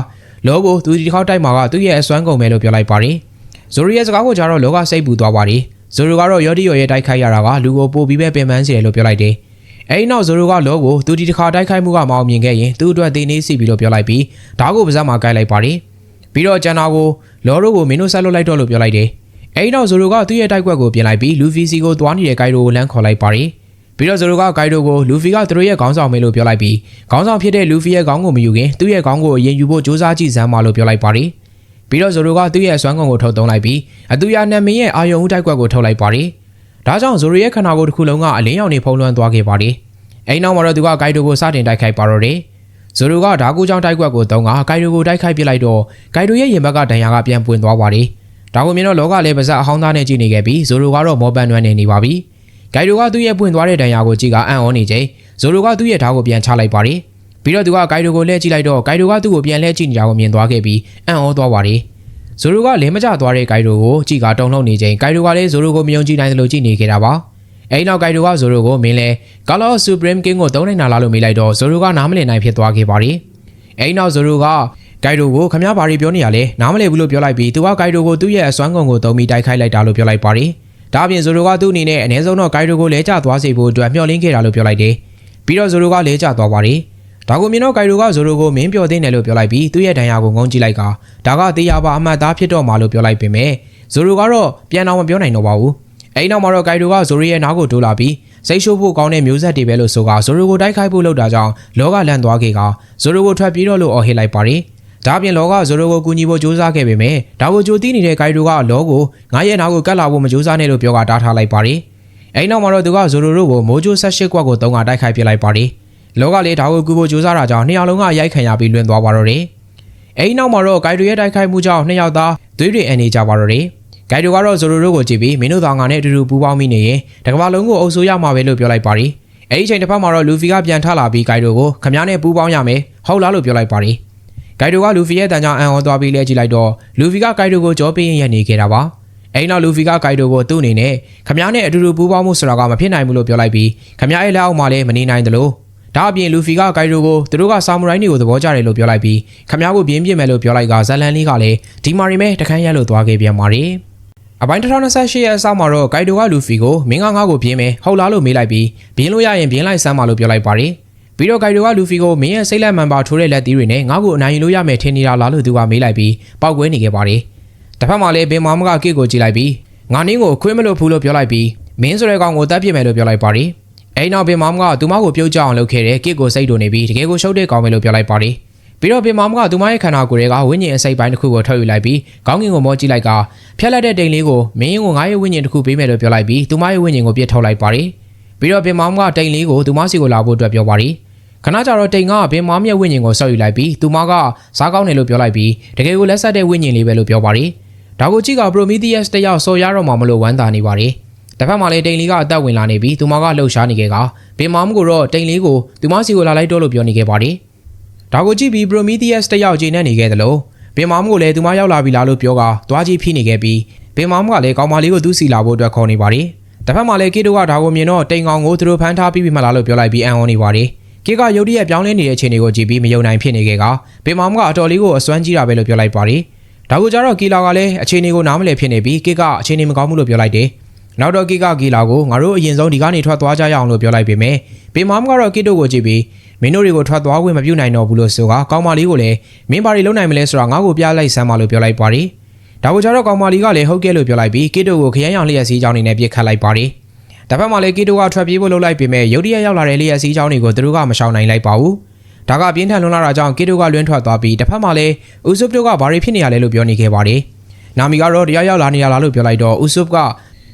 လောကိုသူဒီတစ်ခေါက်တိုက်မှာကသူ့ရဲ့အစွမ်းကုန်ပဲလို့ပြောလိုက်ပါတယ်။ဇိုရိုရဲ့စကားကိုကြတော့လောကစိတ်ပူသွားပါတယ်။ဇိုရိုကတော့ယော်ဒီယော်ရဲ့တိုက်ခိုက်ရတာကလူကိုပို့ပြီးပဲပင်ပန်းစေတယ်လို့ပြောလိုက်တယ်။အဲဒီနောက်ဇိုရိုကလောကိုသူဒီတစ်ခါတိုက်ခိုက်မှုကမအောင်မြင်ခဲ့ရင်သူ့အတွက်သေနေစီပြီလို့ပြောလိုက်ပြီးဓာတ်ကိုပါးစပ်မှာကိုက်လိုက်ပါတယ်။ပြီးတော့ကျန်တာကိုလောတို့ကိုမင်းတို့ဆက်လုပ်လိုက်တော့လို့ပြောလိုက်တယ်။ အဲဒီနောက်ဇိုရိုကသူ့ရဲ့တိုက်ကွက်ကိုပြင်လိုက်ပြီးလူဖီစီကိုသွားနေတဲ့ဂိုင်ရိုကိုလမ်းခေါ်လိုက်ပါတယ်။ပြီးတော့ဇိုရိုကဂိုင်ရိုကိုလူဖီကသူတို့ရဲ့ခေါင်းဆောင်မဲလို့ပြောလိုက်ပြီးခေါင်းဆောင်ဖြစ်တဲ့လူဖီရဲ့ခေါင်းကိုမယူခင်သူ့ရဲ့ခေါင်းကိုအရင်ယူဖို့စူးစမ်းကြည့်စမ်းပါလို့ပြောလိုက်ပါတယ်။ပြီးတော့ဇိုရိုကသူ့ရဲ့အစွမ်းကုန်ကိုထုတ်သုံးလိုက်ပြီးအတူရနတ်မင်းရဲ့အာယုံဦးတိုက်ကွက်ကိုထုတ်လိုက်ပါတယ်။ဒါကြောင့်ဇိုရိုရဲ့ခန္ဓာကိုယ်တစ်ခုလုံးကအလင်းရောင်နေဖုံးလွှမ်းသွားခဲ့ပါတယ်။အဲဒီနောက်မှာတော့သူကဂိုင်ရိုကိုစတင်တိုက်ခိုက်ပါတော့တယ်။ဇိုရိုကဓာကူကြောင့်တိုက်ကွက်ကိုတုံးကဂိုင်ရိုကိုတိုက်ခိုက်ပစ်လိုက်တော့ဂိုင်ရိုရဲ့ရင်ဘက်ကဒဏ်ရာကပြန်ပွင့်သွားပါတယ်။ ဒါကိုမြင်တော့လောကလည်းပါဇက်အဟောင်းသားနဲ့ကြည့်နေခဲ့ပြီးဇိုရိုကတော့မောပန်နွမ်းနေနေပါပြီ။ဂိုင်ရိုကသူ့ရဲ့ပွင့်သွားတဲ့ဒဏ်ရာကိုကြည့်ကအံ့ဩနေချိန်ဇိုရိုကသူ့ရဲ့ဓာတ်ကိုပြန်ချလိုက်ပါတယ်။ပြီးတော့သူကဂိုင်ရိုကိုလှည့်ကြည့်လိုက်တော့ဂိုင်ရိုကသူ့ကိုပြန်လှည့်ကြည့်နေတာကိုမြင်သွားခဲ့ပြီးအံ့ဩသွားပါတယ်။ဇိုရိုကလဲမကျသွားတဲ့ဂိုင်ရိုကိုကြည့်ကတုံ့လှုပ်နေချိန်ဂိုင်ရိုကလည်းဇိုရိုကိုမယုံကြည်နိုင်သလိုကြည့်နေခဲ့တာပါ။အဲဒီနောက်ဂိုင်ရိုကဇိုရိုကိုမင်းလဲ Color of Supreme King ကိုသုံးနိုင်တာလားလို့မေးလိုက်တော့ဇိုရိုကနားမလည်နိုင်ဖြစ်သွားခဲ့ပါတယ်။အဲဒီနောက်ဇိုရိုက ဂိုင်ရိုကိုခမည်းဘာတွေပြောနေရလဲနားမလည်ဘူးလို့ပြောလိုက်ပြီးသူကဂိုင်ရိုကိုသူ့ရဲ့အစွမ်းကုန်ကိုသုံးပြီးတိုက်ခိုက်လိုက်တာလို့ပြောလိုက်ပါတယ်။ဒါအပြင်ဇိုရိုကသူ့အနေနဲ့အ ਨੇ ဆုံးတော့ဂိုင်ရိုကိုလဲကျသွားစေဖို့အတွက်မျှော်လင့်ခဲ့တာလို့ပြောလိုက်တယ်။ပြီးတော့ဇိုရိုကလဲကျသွားပါတယ်။ဒါကိုမြင်တော့ဂိုင်ရိုကဇိုရိုကိုမင်းပြောသေးတယ်လို့ပြောလိုက်ပြီးသူ့ရဲ့ဒဏ်ရာကိုငုံကြည့်လိုက်ကဒါကတရားပါအမှတ်သားဖြစ်တော့မှာလို့ပြောလိုက်ပေမဲ့ဇိုရိုကတော့ပြန်တော့မပြောနိုင်တော့ပါဘူး။အဲဒီနောက်မှာတော့ဂိုင်ရိုကဇိုရိုရဲ့နားကိုတိုးလာပြီးစိတ်ရှိုးဖို့ကောင်းတဲ့မျိုးဆက်တွေပဲလို့ဆိုကဇိုရိုကိုတိုက်ခိုက်ဖို့လုပ်တာကြောင့်လောကလန့်သွားခဲ့ကဇိုရိုကိုထွက်ပြေးတော့လို့အော်ဟစ်လိုက်ပါတယ်။ ဒါပြင်လောကဇိုရိုကိုကူညီဖို့ကြိုးစားခဲ့ပေမဲ့ဒါကိုကြိုတီးနေတဲ့ဂိုင်ရိုကလောကိုငါရဲ့နားကိုကတ်လာဖို့မကြိုးစားနဲ့လို့ပြောကတားထားလိုက်ပါတယ်။အဲဒီနောက်မှာတော့သူကဇိုရိုတို့ကိုမိုးချိုးဆက်ရှစ်ကွက်ကိုတုံးကတိုက်ခိုက်ပြလိုက်ပါတယ်။လောကလေးဒါကိုကူဖို့ကြိုးစားတာကြောင့်နှစ်ယောက်လုံးကအရိုက်ခံရပြီးလွင်သွားပါတော့တယ်။အဲဒီနောက်မှာတော့ဂိုင်ရိုရဲ့တိုက်ခိုက်မှုကြောင့်နှစ်ယောက်သားသွေးတွေအန်နေကြပါတော့တယ်။ဂိုင်ရိုကတော့ဇိုရိုတို့ကိုကြည့်ပြီးမင်းတို့သားငါနဲ့အတူတူပူးပေါင်းမိနေရင်တကဘာလုံးကိုအုပ်စိုးရမှာပဲလို့ပြောလိုက်ပါတယ်။အဲဒီချိန်တစ်ဖက်မှာတော့လူဖီကပြန်ထလာပြီးဂိုင်ရိုကိုခမ ्या နဲ့ပူးပေါင်းရမယ်ဟုတ်လားလို့ပြောလိုက်ပါတယ်။ ဂိုက်ဒိုကလူဖီရဲ့တန်ကြောင်အံ့ဩသွားပြီးလဲကြည့်လိုက်တော့လူဖီကဂိုက်ဒိုကိုကြောပေးရင်ရနေခဲ့တာပါအဲ့နောက်လူဖီကဂိုက်ဒိုကိုသူ့အနေနဲ့ခမရနဲ့အတူတူပူးပေါင်းမှုဆိုတာကမဖြစ်နိုင်ဘူးလို့ပြောလိုက်ပြီးခမရရဲ့လက်အောက်မှာလည်းမနေနိုင်သလိုဒါအပြင်လူဖီကဂိုက်ဒိုကိုသူတို့ကဆာမူရိုင်းတွေကိုသဘောကျတယ်လို့ပြောလိုက်ပြီးခမရကိုပြင်းပြမယ်လို့ပြောလိုက်ကဇလန်လေးကလည်းဒီမာရီမဲတခန်းရက်လို့သွားခဲ့ပြန်ပါတယ်အပိုင်း2028ရဲ့အစမှာတော့ဂိုက်ဒိုကလူဖီကိုမင်းကငါ့ကိုပြင်းမယ်ဟုတ်လားလို့မေးလိုက်ပြီးပြင်းလို့ရရင်ပြင်းလိုက်စမ်းပါလို့ပြောလိုက်ပါတယ်။ ပြီးတော့ဂိုက်ဒိုကလူဖီကိုမင်းရဲ့စိတ်လက်မှန်ပါထိုးတဲ့လက်သီးတွေနဲ့ငါ့ကိုအနိုင်ယူလို့ရမယ်ထင်နေတာလားလို့သူကမေးလိုက်ပြီးပောက်ကွဲနေခဲ့ပါတယ်တစ်ဖက်မှာလည်းဘင်မာမကကစ်ကိုကြည့်လိုက်ပြီးငါနင်းကိုခွေးမလို့ဖူးလို့ပြောလိုက်ပြီးမင်းဆိုတဲ့ကောင်ကိုတတ်ပြစ်မယ်လို့ပြောလိုက်ပါတယ်အဲ့နောက်ဘင်မာမကသူမကိုပြုတ်ကြအောင်လုပ်ခဲ့တဲ့ကစ်ကိုစိတ်တူနေပြီးတကယ်ကိုရှုပ်တဲ့ကောင်ပဲလို့ပြောလိုက်ပါတယ်ပြီးတော့ပင်မမကသူမရဲ့ခန္ဓာကိုယ်တွေကဝိညာဉ်အစိပ်ပိုင်းတစ်ခုကိုထုတ်ယူလိုက်ပြီးခေါင်းငင်ကိုမောကြည့်လိုက်ကဖျက်လက်တဲ့တိမ်လေးကိုမင်းရင်ကိုငါရဲ့ဝိညာဉ်တစ်ခုပေးမယ်လို့ပြောလိုက်ပြီးသူမရဲ့ဝိညာဉ်ကိုပြစ်ထုတ်လိုက်ပါတယ်ပြီးတော့ပင်မမကတိမ်လေးကိုသူမစီကိုလာဖို့အတွက်ပြောပါတယ် ခဏကြာတော့တိမ်ကပင်မမရဲ့ဝိညာဉ်ကိုဆောက်ယူလိုက်ပြီးသူမကစားကောင်းတယ်လို့ပြောလိုက်ပြီးတကယ်ကိုလက်ဆက်တဲ့ဝိညာဉ်လေးပဲလို့ပြောပါတယ်ဒါကိုကြည့်ကပရိုမီသီးယပ်စ်တယောက်ဆော်ရတော့မှမလို့ဝမ်းသာနေပါတယ်တစ်ဖက်မှာလည်းတိမ်လေးကအသက်ဝင်လာနေပြီးသူမကလှုပ်ရှားနေခဲ့ကပင်မမကိုတော့တိမ်လေးကိုသူမစီကိုလာလိုက်တော့လို့ပြောနေခဲ့ပါတယ်ဒါကိုကြည့်ပြီး Prometheus တယောက်ချိန်နဲ့နေခဲ့သလိုဘင်မောင်ကိုလည်းသူမရောက်လာပြီလားလို့ပြောကသွားကြည့်ဖိနေခဲ့ပြီးဘင်မောင်ကလည်းကောင်မလေးကိုသူ့စီလာဖို့အတွက်ခေါ်နေပါတယ်။တစ်ဖက်မှာလည်းကေတိုကဒါကိုမြင်တော့တိမ်ကောင်ကိုသူတို့ဖမ်းထားပြီးပြီမလားလို့ပြောလိုက်ပြီးအံ့ဩနေပါတယ်။ ကေကရုတ်တရက်ပြောင်းလဲနေတဲ့အခြေအနေကိုကြည့်ပြီးမယုံနိုင်ဖြစ်နေခဲ့ကဘင်မောင်ကအတော်လေးကိုအစွမ်းကြီးတာပဲလို့ပြောလိုက်ပါတယ်။ဒါကိုကြတော့ကီလာကလည်းအခြေအနေကိုနားမလည်ဖြစ်နေပြီးကေကအခြေအနေမကောင်းဘူးလို့ပြောလိုက်တယ်။နောက်တော့ကေကကီလာကိုငါတို့အရင်ဆုံးဒီကနေထွက်သွားကြရအောင်လို့ပြောလိုက်ပေမဲ့ဘင်မောင်ကတော့ကေတိုကိုကြည့်ပြီးမင်းတို့တွေကိုထွက်သွားခွင့်မပြုနိုင်တော့ဘူးလို့ဆိုကကောင်းမလေးကိုလည်းမင်းဘာတွေလုပ်နိုင်မလဲဆိုတာငါ့ကိုပြလိုက်စမ်းပါလို့ပြောလိုက်ပါတယ်။ဒါကိုကြတော့ကောင်းမလေးကလည်းဟုတ်ကဲ့လို့ပြောလိုက်ပြီးကေတိုကိုခရမ်းရောင်လျက်စီးကြောင်းနေနဲ့ပြစ်ခတ်လိုက်ပါတယ်။ တစ်ဖက်မှာလည်းကေတိုကထွက်ပြေးဖို့လုပ်လိုက်ပေမဲ့ရုတ်တရက်ရောက်လာတဲ့လျက်စီးကြောင်းတွေကိုသူတို့ကမရှောင်နိုင်လိုက်ပါဘူး။ဒါကပြင်းထန်လွန်လာတာကြောင့်ကေတိုကလွန်းထွက်သွားပြီးတစ်ဖက်မှာလည်းဥဆုပ်တို့ကဘာတွေဖြစ်နေရလဲလို့ပြောနေခဲ့ပါတယ်။နာမီကတော့တရားရောက်လာနေရလားလို့ပြောလိုက်တော့ဥဆုပ်က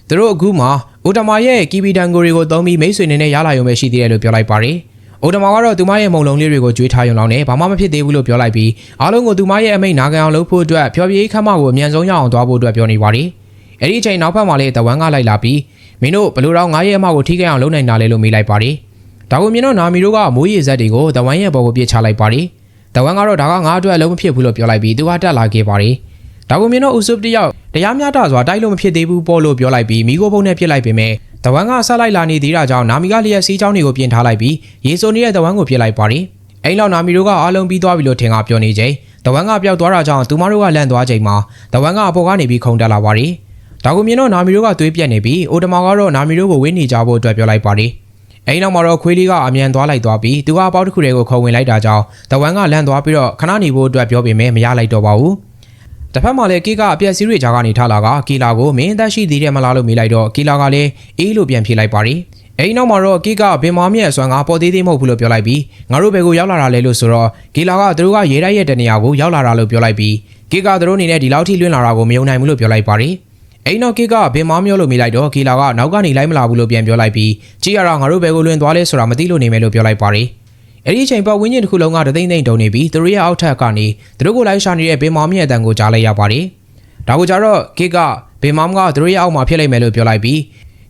သူတို့အခုမှအိုတမာရဲ့ကီပီတန်ကိုတွေကိုသုံးပြီးမိတ်ဆွေနေနဲ့ရလာရုံပဲရှိသေးတယ်လို့ပြောလိုက်ပါတယ်။အိုတမာကတော့သူမရဲ့မုံလုံးလေးတွေကိုကြွေးထားရုံလောက်နဲ့ဘာမှမဖြစ်သေးဘူးလို့ပြောလိုက်ပြီးအားလုံးကိုသူမရဲ့အမိတ်နာခံအောင်လုပ်ဖို့အတွက်ဖျော်ဖြေခမ်းမကိုအမြန်ဆုံးရအောင်သွားဖို့အတွက်ပြောနေပါတယ်။အဲ့ဒီအချိန်နောက်ဖက်မှာလည်းတဝမ်းကလိုက်လာပြီး မင်းတို့ဘလို့တော့ငါရဲ့အမကိုထိခိုက်အောင်လုပ်နိုင်တာလေလို့မေးလိုက်ပါတယ်။ဒါကိုမြင်တော့နာမီတို့ကမိုးရေဇက်တွေကိုတဝမ်းရဲ့ဘော်ကိုပြစ်ချလိုက်ပါတယ်။တဝမ်းကတော့ဒါကငါအတွက်အလုံးမဖြစ်ဘူးလို့ပြောလိုက်ပြီးသူကတက်လာခဲ့ပါတယ်။ဒါကိုမြင်တော့ဥဆုပ်တယောက်တရားမျှတစွာတိုက်လို့မဖြစ်သေးဘူးပေါ့လို့ပြောလိုက်ပြီးမိကိုဖုန်းနဲ့ပြစ်လိုက်ပေမဲ့တဝမ်းကဆက်လိုက်လာနေသေးတာကြောင့်နာမီကလျက်စီးချောင်းတွေကိုပြင်ထားလိုက်ပြီးရေဆိုနေတဲ့တဝမ်းကိုပြစ်လိုက်ပါတယ်။အိမ်လောက်နာမီတို့ကအားလုံးပြီးသွားပြီလို့ထင်ကပြောနေချိန်တဝမ်းကပျောက်သွားတာကြောင့်သူမတို့ကလန့်သွားချိန်မှာတဝမ်းကအပေါ်ကနေပြီးခုန်တက်လာပါတယ်။ ဒါကိုမြင်တော့နာမီတို့ကသွေးပြက်နေပြီးအိုတမောင်ကတော့နာမီတို့ကိုဝင်းနေကြဖို့အတွက်ပြောလိုက်ပါတယ်။အိမ်နောက်မှာတော့ခွေးလေးကအမြန်သွားလိုက်သွားပြီးသူကအပေါက်တစ်ခုတည်းကိုခုံဝင်လိုက်တာကြောင့်တဝမ်းကလန့်သွားပြီးတော့ခဏနေဖို့အတွက်ပြောပေမဲ့မရလိုက်တော့ပါဘူး။တစ်ဖက်မှာလည်းကီကအပြက်စီးတွေကြားကနေထလာကကီလာကိုမင်းအသက်ရှိသေးတယ်မလားလို့မေးလိုက်တော့ကီလာကလည်းအေးလို့ပြန်ဖြေလိုက်ပါတယ်။အဲဒီနောက်မှာတော့ကီကဘင်မာမြရဲ့အစွမ်းကပေါ်သေးသေးမဟုတ်ဘူးလို့ပြောလိုက်ပြီးငါတို့ဘယ်ကိုရောက်လာတာလဲလို့ဆိုတော့ကီလာကသူတို့ကရေတိုက်ရဲ့တနေရာကိုရောက်လာတာလို့ပြောလိုက်ပြီးကီကသူတို့အနေနဲ့ဒီလောက်ထိလွင့်လာတာကိုမယုံနိုင်ဘူးလို့ပြောလိုက်ပါတယ်။ အဲဒီနောက်ကီကဘင်မာမျိုးလို့မေးလိုက်တော့ကီလာကနောက်ကနေလိုက်မလာဘူးလို့ပြန်ပြောလိုက်ပြီးကြည့်ရတော့ငါတို့ဘယ်ကိုလွင့်သွားလဲဆိုတာမသိလို့နေမယ်လို့ပြောလိုက်ပါတယ်။အဲ့ဒီအချိန်ပတ်ဝန်းကျင်တစ်ခုလုံးကတသိမ့်သိမ့်တုံနေပြီးသူတို့ရဲ့အောက်ထပ်ကနေသူတို့ကိုလိုက်ရှာနေတဲ့ဘေမောင်မြရဲ့အတန်ကိုကြားလိုက်ရပါတယ်။ဒါကိုကြတော့ကိကဘေမောင်ကသူတို့ရဲ့အောက်မှာဖြစ်လိမ့်မယ်လို့ပြောလိုက်ပြီး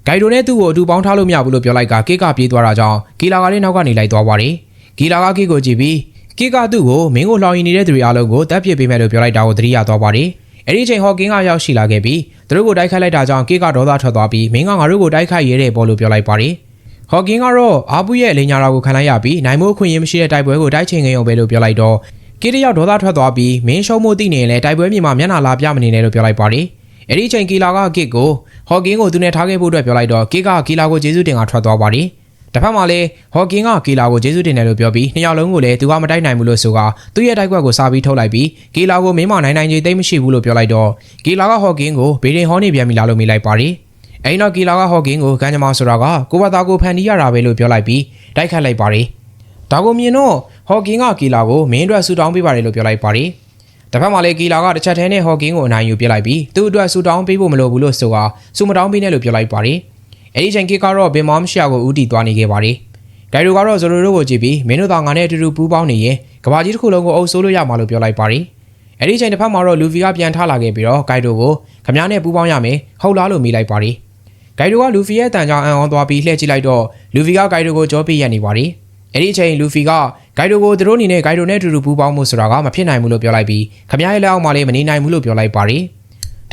ဂိုင်ဒိုနဲ့သူ့ကိုအတူပေါင်းထားလို့မရဘူးလို့ပြောလိုက်ကကိကပြေးသွားတာကြောင့်ကီလာကလည်းနောက်ကနေလိုက်သွားပါတယ်။ကီလာကကိကိုကြည့်ပြီးကိကသူ့ကိုမင်းကိုလှောင်ရင်နေတဲ့သူတွေအားလုံးကိုတပ်ပစ်ပေးမယ်လို့ပြောလိုက်တာကိုသတိရသွားပါတယ်။အဲ့ဒီအချိန်ဟော့ကင်းကရောက်ရှိလာခဲ့ပြီးသူတို့ကိုတိုက်ခိုက်လိုက်တာကြောင့်ကိကဒေါသထွက်သွားပြီးမင်းကငါတို့ကိုတိုက်ခိုက်ရဲတယ်ပေါ့လို့ပြောလိုက်ပါတယ်။ဟော့ကင်းကတော့အာပူရဲ့လိန်ညာတာကိုခံလိုက်ရပြီးနိုင်မိုးခွင့်ရမရှိတဲ့တိုက်ပွဲကိုတိုက်ချိန်ငယ်အောင်ပဲလို့ပြောလိုက်တော့ကိတယောက်ဒေါသထွက်သွားပြီးမင်းရှုံးမှုသိနေရင်လည်းတိုက်ပွဲမြေမှာမျက်နှာလာပြမနေနဲ့လို့ပြောလိုက်ပါတယ်။အဲ့ဒီအချိန်ကီလာကကစ်ကိုဟော့ကင်းကိုသူနဲ့ထားခဲ့ဖို့အတွက်ပြောလိုက်တော့ကစ်ကကီလာကိုကျေးဇူးတင်ကထွက်သွားပါတယ်။ တစ်ဖက်မှာလည်းဟော့ကင်းကကီလာကိုကျေးဇူးတင်တယ်လို့ပြောပြီးနှစ်ယောက်လုံးကိုလည်းသူကမတိုက်နိုင်ဘူးလို့ဆိုကသူ့ရဲ့တိုက်ကွက်ကိုစားပြီးထုတ်လိုက်ပြီးကီလာကိုမင်းမနိုင်နိုင်ချင်းသိမ့်မရှိဘူးလို့ပြောလိုက်တော့ကီလာကဟော့ကင်းကိုဘေးရင်ဟောနေပြန်ပြီလားလို့မေးလိုက်ပါတယ်။အဲ့တော့ကီလာကဟော့ကင်းကိုကမ်းကြမ္မာဆိုတာကကိုဘသားကိုဖန်တီးရတာပဲလို့ပြောလိုက်ပြီးတိုက်ခတ်လိုက်ပါတယ်။ဒါကိုမြင်တော့ဟော့ကင်းကကီလာကိုမင်းအတွက်ဆူတောင်းပေးပါတယ်လို့ပြောလိုက်ပါတယ်။တစ်ဖက်မှာလည်းကီလာကတစ်ချက်တည်းနဲ့ဟော့ကင်းကိုအနိုင်ယူပြလိုက်ပြီးသူ့အတွက်ဆူတောင်းပေးဖို့မလိုဘူးလို့ဆိုတာဆူမတောင်းပေးနဲ့လို့ပြောလိုက်ပါတယ်။ အဲ့ဒီချိန်ကီကတော့ဘင်မောင်ရှာကိုဦးတည်သွားနေခဲ့ပါတယ်။ဂိုင်ဒိုကတော့ဇိုလိုတို့ကိုကြည့်ပြီးမင်းတို့သာငါနဲ့အတူတူပူးပေါင်းနေရင်ကဘာကြီးတစ်ခုလုံးကိုအုပ်စိုးလို့ရမှာလို့ပြောလိုက်ပါတယ်။အဲ့ဒီချိန်တစ်ဖက်မှာတော့လူဗီကပြန်ထလာခဲ့ပြီးတော့ဂိုင်ဒိုကိုခမားနဲ့ပူးပေါင်းရမယ်ဟုတ်လားလို့မေးလိုက်ပါတယ်။ဂိုင်ဒိုကလူဖီရဲ့တန်ကြောင်အံ့ဩသွားပြီးလှည့်ကြည့်လိုက်တော့လူဖီကဂိုင်ဒိုကိုကြောပေးရနေပါတယ်။အဲ့ဒီအချိန်လူဖီကဂိုင်ဒိုကိုသူတို့အနေနဲ့ဂိုင်ဒိုနဲ့အတူတူပူးပေါင်းမှုဆိုတာကမဖြစ်နိုင်ဘူးလို့ပြောလိုက်ပြီးခမားရဲ့လက်အောက်မှာလည်းမနေနိုင်ဘူးလို့ပြောလိုက်ပါတယ်။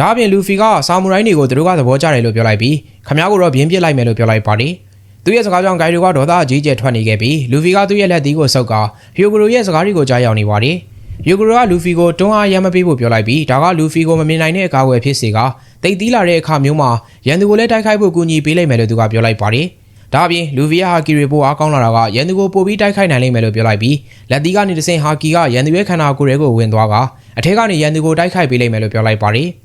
ဒါအပြင်လူဖီကဆာမူရိုင်းတွေကိုသူတို့ကသဘောကျတယ်လို့ပြောလိုက်ပြီးခမားကိုတော့ပြင်းပစ်လိုက်မယ်လို့ပြောလိုက်ပါတယ်။သူ့ရဲ့စကားကြောင့်ဂိုင်ဒိုကဒေါသအကြီးကျယ်ထွက်နေခဲ့ပြီးလူဖီကသူ့ရဲ့လက်သီးကိုဆုပ်ကဟီယိုဂရိုရဲ့စကားတွေကိုကြားရောက်နေပါတယ်။ယူဂရိုကလူဖီကိုတွန်းအားရမ်းမပေးဖို့ပြောလိုက်ပြီးဒါကလူဖီကိုမမြင်နိုင်တဲ့အကာအကွယ်ဖြစ်စေကတိတ်သီးလာတဲ့အခါမျိုးမှာရန်သူကိုလည်းတိုက်ခိုက်ဖို့ကူညီပေးလိုက်မယ်လို့သူကပြောလိုက်ပါတယ်။ဒါအပြင်လူဗီယာဟာကီရီပိုအားကောင်းလာတာကရန်သူကိုပို့ပြီးတိုက်ခိုက်နိုင်လိမ့်မယ်လို့ပြောလိုက်ပြီးလက်သီးကနေတဆင့်ဟာကီကရန်သူရဲ့ခန္ဓာကိုယ်တွေကိုဝင်သွားကအထက်ကနေရန်သူကိုတိုက်ခိုက်ပေးလိမ့်မယ်လို့ပြောလိုက်ပါတယ်။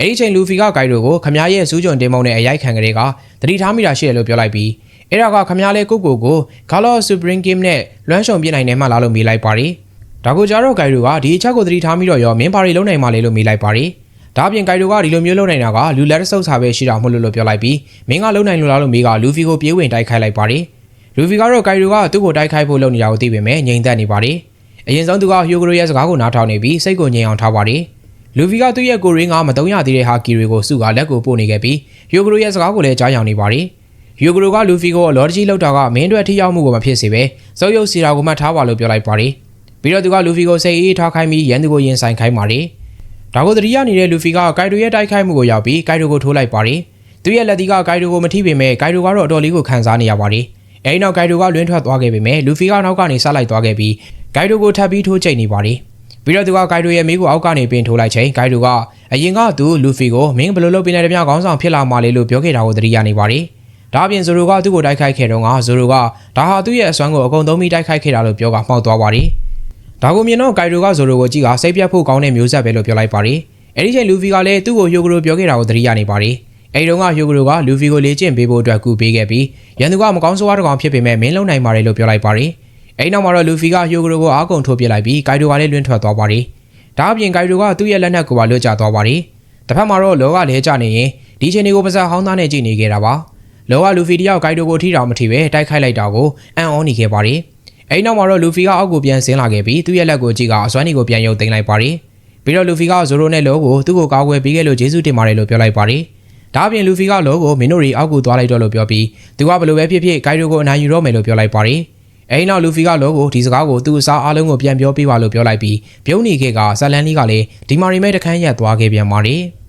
အဲဒီချိန်လူဖီကဂိုင်ရိုကိုခမားရဲ့စူးကြုံတင်မုံနဲ့အရိုက်ခံကလေးကတတိထားမိတာရှိတယ်လို့ပြောလိုက်ပြီးအဲ့ဒါကခမားလေးကိုကိုကိုဂါလော့ဆူပရင်ဂိမ်းနဲ့လွမ်းရှုံပြနိုင်တယ်မှလားလို့မေးလိုက်ပါတယ်။ဒါကိုကြတော့ဂိုင်ရိုကဒီအချက်ကိုတတိထားမိတော့ရောမင်းပါရီလုံးနိုင်မှလေလို့မေးလိုက်ပါတယ်။ဒါအပြင်ဂိုင်ရိုကဒီလိုမျိုးလုံးနိုင်တာကလူလက်ဆုပ်စာပဲရှိတာမဟုတ်လို့လို့ပြောလိုက်ပြီးမင်းကလုံးနိုင်လို့လားလို့မေးကလူဖီကိုပြေးဝင်တိုက်ခိုက်လိုက်ပါတယ်။လူဖီကတော့ဂိုင်ရိုကသူ့ကိုတိုက်ခိုက်ဖို့လုပ်နေတာကိုသိပေမဲ့ငြိမ်သက်နေပါတယ်။အရင်ဆုံးသူကဟီယိုဂရိုရဲ့စကားကိုနားထောင်နေပြီးစိတ်ကိုငြိမ်အောင်ထားပါတယ်။ လူဖီကသူ့ရဲ့ကိုရင်းကမတုံးရသေးတဲ့ဟာကီတွေကိုစုကလက်ကိုပို့နေခဲ့ပြီးဟီယိုဂရိုရဲ့စကားကိုလည်းကြားယောင်နေပါတယ်။ဟီယိုဂရိုကလူဖီကိုအလော်တကြီးလောက်တာကမင်းတို့ထိရောက်မှုကိုမဖြစ်စေပဲစောရုပ်စီတာကိုမှတ်ထားပါလို့ပြောလိုက်ပါတယ်။ပြီးတော့သူကလူဖီကိုစိတ်အေးထားခိုင်းပြီးရန်သူကိုရင်ဆိုင်ခိုင်းပါတယ်။ဒါကိုတတိယနေတဲ့လူဖီကဂိုင်ဒိုရဲ့တိုက်ခိုက်မှုကိုရောက်ပြီးဂိုင်ဒိုကိုထိုးလိုက်ပါတယ်။သူရဲ့လက်သီးကဂိုင်ဒိုကိုမထိပေမဲ့ဂိုင်ဒိုကတော့အတော်လေးကိုခံစားနေရပါတယ်။အဲဒီနောက်ဂိုင်ဒိုကလွင်းထွက်သွားခဲ့ပေမဲ့လူဖီကနောက်ကနေဆက်လိုက်သွားခဲ့ပြီးဂိုင်ဒိုကိုထပ်ပြီးထိုးချိတ်နေပါတယ်။ ပြီးတော့သူကဂိုင်ဒိုရဲ့မိကိုအောက်ကနေပင်ထိုးလိုက်ချိန်ဂိုင်ဒိုကအရင်ကသူလူဖီကိုမင်းဘယ်လိုလုပ်ပြနေတယ်မြခေါင်းဆောင်ဖြစ်လာမှလေလို့ပြောခဲ့တာကိုသတိရနေပါတယ်။ဒါအပြင်ဇိုရိုကသူ့ကိုတိုက်ခိုက်ခဲ့တော့ကဇိုရိုကဒါဟာသူ့ရဲ့အစွမ်းကိုအကုန်သုံးပြီးတိုက်ခိုက်ခဲ့တာလို့ပြောကမှောက်သွားပါတယ်။ဒါကိုမြင်တော့ဂိုင်ဒိုကဇိုရိုကိုကြည့်ကစိတ်ပြတ်ဖို့ကောင်းတဲ့မျိုးဆက်ပဲလို့ပြောလိုက်ပါတယ်။အဲဒီချိန်လူဖီကလည်းသူ့ကိုဟီယိုဂရိုပြောခဲ့တာကိုသတိရနေပါတယ်။အဲဒီတော့ကဟီယိုဂရိုကလူဖီကိုလေ့ကျင့်ပေးဖို့အတွက်ကူပေးခဲ့ပြီးရန်သူကမကောင်းဆိုးဝါးတစ်ကောင်ဖြစ်ပေမဲ့မင်းလုံနိုင်ပါတယ်လို့ပြောလိုက်ပါတယ်။ အဲဒီနောက်မှာတော့လူဖီကဟီယိုဂရိုကိုအားကုန်ထိုးပစ်လိုက်ပြီးဂိုင်ဒိုကလည်းလွင့်ထွက်သွားပါတယ်။ဒါအပြင်ဂိုင်ဒိုကသူ့ရဲ့လက်နက်ကိုပါလွတ်ကျသွားပါတယ်။တစ်ဖက်မှာတော့လောကလဲကျနေရင်ဒီချိန်တွေကိုပါဇက်ဟောင်းသားနဲ့ကြည့်နေခဲ့တာပါ။လောကလူဖီတယောက်ဂိုင်ဒိုကိုထိတာမထိပဲတိုက်ခိုက်လိုက်တာကိုအံ့ဩနေခဲ့ပါတယ်။အဲဒီနောက်မှာတော့လူဖီကအောက်ကိုပြန်ဆင်းလာခဲ့ပြီးသူ့ရဲ့လက်ကိုကြည့်ကအစွမ်းတွေကိုပြန်ရုပ်သိမ်းလိုက်ပါတယ်။ပြီးတော့လူဖီကဇိုရိုနဲ့လောကိုသူ့ကိုကာကွယ်ပေးခဲ့လို့ကျေးဇူးတင်ပါတယ်လို့ပြောလိုက်ပါတယ်။ဒါအပြင်လူဖီကလောကိုမင်းတို့ရီအောက်ကိုသွားလိုက်တော့လို့ပြောပြီးသူကဘယ်လိုပဲဖြစ်ဖြစ်ဂိုင်ဒိုကိုအနိုင်ယူတော့မယ်လို့ပြောလိုက်ပါတယ်။ အဲဒီနောက်လူဖီကလောကိုဒီစကားကိုသူ့အစားအားလုံးကိုပြန်ပြောပေးပါလို့ပြောလိုက်ပြီးပြုံးနေခဲ့ကဇလန်လီကလည်းဒီမာရီမဲတခန်းရက်သွားခဲ့ပြန်ပါတယ်။